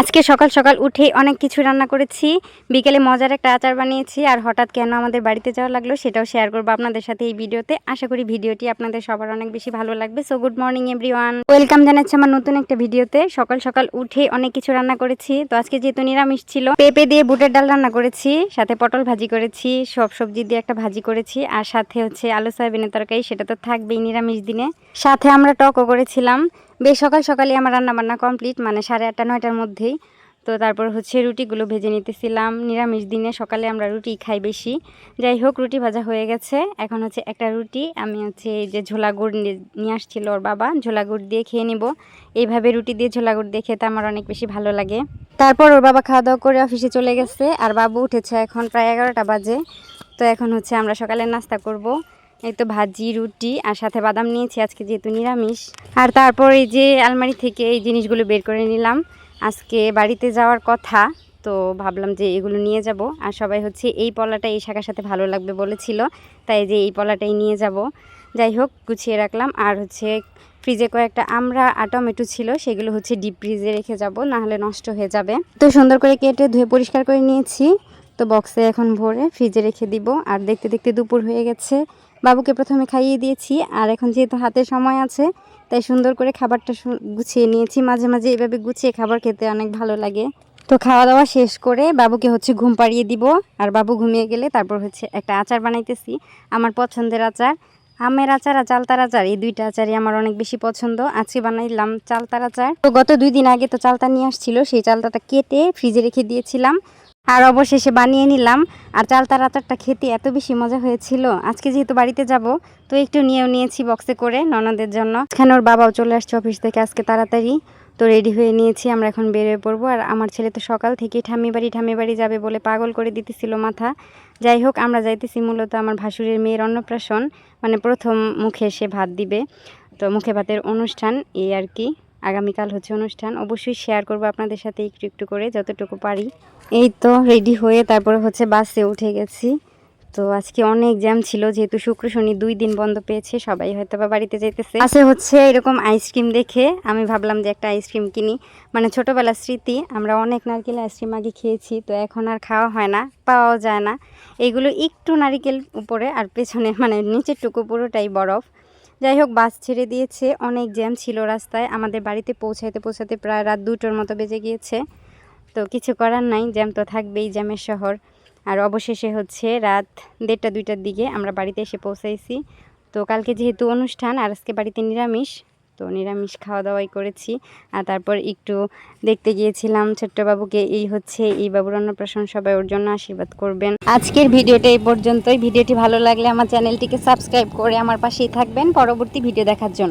আজকে সকাল সকাল উঠেই অনেক কিছু রান্না করেছি। বিকেলে মজার একটা আচার বানিয়েছি আর হঠাৎ কেন আমাদের বাড়িতে যাওয়া লাগল সেটাও শেয়ার করব আপনাদের সাথে এই ভিডিওতে। আশা করি ভিডিওটি আপনাদের সবার অনেক বেশি ভালো লাগবে। So good morning everyone welcome জানাচ্ছি আমার নতুন একটা ভিডিওতে। সকাল সকাল উঠে অনেক কিছু রান্না করেছি। তো আজকে যেহেতু নিরামিষ ছিল, পেঁপে দিয়ে বুটের ডাল রান্না করেছি, সাথে পটল ভাজি করেছি, সব সবজি দিয়ে একটা ভাজি করেছি, আর সাথে হচ্ছে আলু সয়াবিনের তরকারি, সেটা তো থাকবেই নিরামিষ দিনে। সাথে আমরা টকও করেছিলাম। বেশ, সকাল সকালে আমার রান্না বান্না কমপ্লিট মানে সাড়ে আটটা, নয়টার মধ্যেই। তো তারপর হচ্ছে রুটিগুলো ভেজে নিতেছিলাম। নিরামিষ দিনে সকালে আমরা রুটি খাই বেশি। যাই হোক, রুটি ভাজা হয়ে গেছে। এখন হচ্ছে একটা রুটি, আমি হচ্ছে এই যে ঝোলা গুড় নিয়ে আসছিল ওর বাবা, ঝোলা গুড় দিয়ে খেয়ে নিব। এইভাবে রুটি দিয়ে ঝোলা গুড় দিয়ে খেতে আমার অনেক বেশি ভালো লাগে। তারপর ওর বাবা খাওয়া দাওয়া করে অফিসে চলে গেছে। আর বাবু উঠেছে এখন প্রায় এগারোটা বাজে। তো এখন হচ্ছে আমরা সকালে নাস্তা করব। এই তো ভাজি, রুটি আর সাথে বাদাম নিয়েছি, আজকে যেহেতু নিরামিষ। আর তারপর এই যে আলমারি থেকে এই জিনিসগুলো বের করে নিলাম। আজকে বাড়িতে যাওয়ার কথা, তো ভাবলাম যে এগুলো নিয়ে যাব। আর সবাই হচ্ছে এই পলাটা এই শাখার সাথে ভালো লাগবে বলেছিল, তাই যে এই পলাটাই নিয়ে যাব। যাই হোক, গুছিয়ে রাখলাম। আর হচ্ছে ফ্রিজে কয়েকটা আমরা আর টমেটো ছিল, সেগুলো হচ্ছে ডিপ ফ্রিজে রেখে যাব না হলে নষ্ট হয়ে যাবে। তো সুন্দর করে কেটে ধুয়ে পরিষ্কার করে নিয়েছি। তো বক্সে এখন ভরে ফ্রিজে রেখে দিব। আর দেখতে দেখতে দুপুর হয়ে গেছে। বাবুকে প্রথমে খাইয়ে দিয়েছি, আর এখন যেহেতু হাতে সময় আছে, তাই সুন্দর করে খাবারটা গুছিয়ে নিয়েছি। মাঝে মাঝে এভাবে গুছিয়ে খাবার খেতে অনেক ভালো লাগে। তো খাওয়া দাওয়া শেষ করে বাবুকে হচ্ছে ঘুম পাড়িয়ে দিব, আর বাবু ঘুমিয়ে গেলে তারপর হচ্ছে একটা আচার বানাইতেছি, আমার পছন্দের আচার। আমের আচার আর চালতার আচার, এই দুইটা আচারই আমার অনেক বেশি পছন্দ। আজকে বানাইলাম চালতার আচার। তো গত দুই দিন আগে তো চালতা নিয়ে আসছিল, সেই চালতাটা কেটে ফ্রিজে রেখে দিয়েছিলাম। আর অবশেষে বানিয়ে নিলাম। আর চালতার আচারটা খেতে এত বেশি মজা হয়েছিল। আজকে যেহেতু বাড়িতে যাব, তো একটু নিয়েও নিয়েছি বক্সে করে ননদের জন্য। এখানে ওর বাবাও চলে আসছে অফিস থেকে আজকে তাড়াতাড়ি। তো রেডি হয়ে নিয়েছি, আমরা এখন বেরোয় পড়ব। আর আমার ছেলে তো সকাল থেকে ঠাম্মি বাড়ি ঠাম্মি বাড়ি যাবে বলে পাগল করে দিতেছিল মাথা। যাই হোক, আমরা যাইতেছি মূলত আমার ভাসুরের মেয়ের অন্নপ্রাশন। মানে প্রথম মুখে সে ভাত দিবে। তো মুখে ভাতের অনুষ্ঠান এই আর কি। আগামীকাল হচ্ছে অনুষ্ঠান। অবশ্যই শেয়ার করব আপনাদের সাথে একটু একটু করে, যতটুকু পারি। এই তো রেডি হয়ে তারপরে হচ্ছে বাসে উঠে গেছি। তো আজকে অনেক জ্যাম ছিল, যেহেতু শুক্র, শনি দুই দিন বন্ধ পেয়েছে, সবাই হয়তো বা বাড়িতে যেতেছে বাসে হচ্ছে এরকম আইসক্রিম দেখে আমি ভাবলাম যে একটা আইসক্রিম কিনি। মানে ছোটোবেলার স্মৃতি, আমরা অনেক নারকেল আইসক্রিম আগে খেয়েছি, তো এখন আর খাওয়া হয় না, পাওয়াও যায় না। এইগুলো একটু নারিকেল উপরে আর পেছনে মানে নিচের টুকু পুরোটাই বরফ। যাই হোক বাস ছেড়ে দিয়েছে। অনেক জ্যাম ছিল রাস্তায়। আমাদের বাড়িতে পৌঁছাইতে পৌঁছাতে প্রায় রাত দুটোর মতো বেজে গিয়েছে। তো কিছু করার নাই, জ্যাম তো থাকবেই জ্যামের শহর। আর অবশেষে হচ্ছে রাত দেড়টা দুইটার দিকে আমরা বাড়িতে এসে পৌঁছাইছি। তো কালকে যেহেতু অনুষ্ঠান, আর আজকে বাড়িতে নিরামিষ তো নিরামিষ খাওয়া দাওয়াই করেছি। আর তারপর একটু দেখতে গিয়েছিলাম ছোট্টবাবুকে, এই হচ্ছে, এই বাবুর অন্নপ্রাশন সবাই ওর জন্য আশীর্বাদ করবেন। আজকের ভিডিওটা এই পর্যন্তই। ভিডিওটি ভালো লাগলে আমার চ্যানেলটিকে সাবস্ক্রাইব করে আমার পাশেই থাকবেন। পরবর্তী ভিডিও দেখার জন্য।